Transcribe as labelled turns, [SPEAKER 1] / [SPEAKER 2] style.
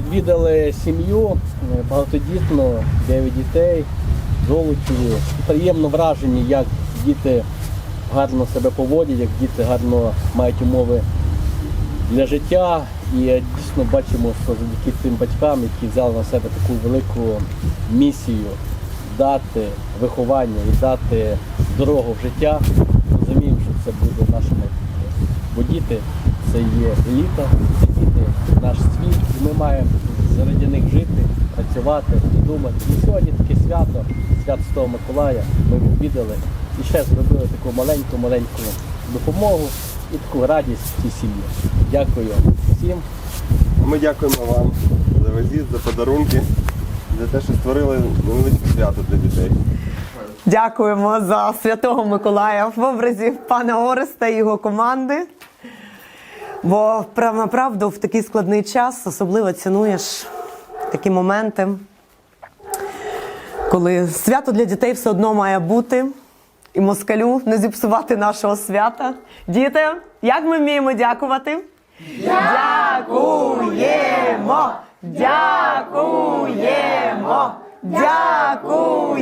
[SPEAKER 1] відвідали сім'ю е, багатодітну, 9 дітей, Золочеві. Приємно вражені, як діти гарно себе поводять, як діти гарно мають умови для життя. І дійсно бачимо, що завдяки тим батькам, які взяли на себе таку велику місію дати виховання і дати дорогу в життя, розуміємо, що це буде. Бо діти це є еліта, це діти наш світ, і ми маємо заради них жити, працювати і думати. І сьогодні таке свято, свято Святого Миколая, ми відвідали і ще зробили таку маленьку-маленьку допомогу і таку радість цій сім'ї. Дякую всім.
[SPEAKER 2] Ми дякуємо вам за візит, за подарунки, за те, що створили невеличке свято для дітей.
[SPEAKER 3] Дякуємо за святого Миколая в образі пана Ореста і його команди. Бо прав- направду в такий складний час особливо цінуєш такі моменти, коли свято для дітей все одно має бути, і москалю не зіпсувати нашого свята. Діти, як ми вміємо дякувати? Дякуємо! Дякуємо! Дякуємо!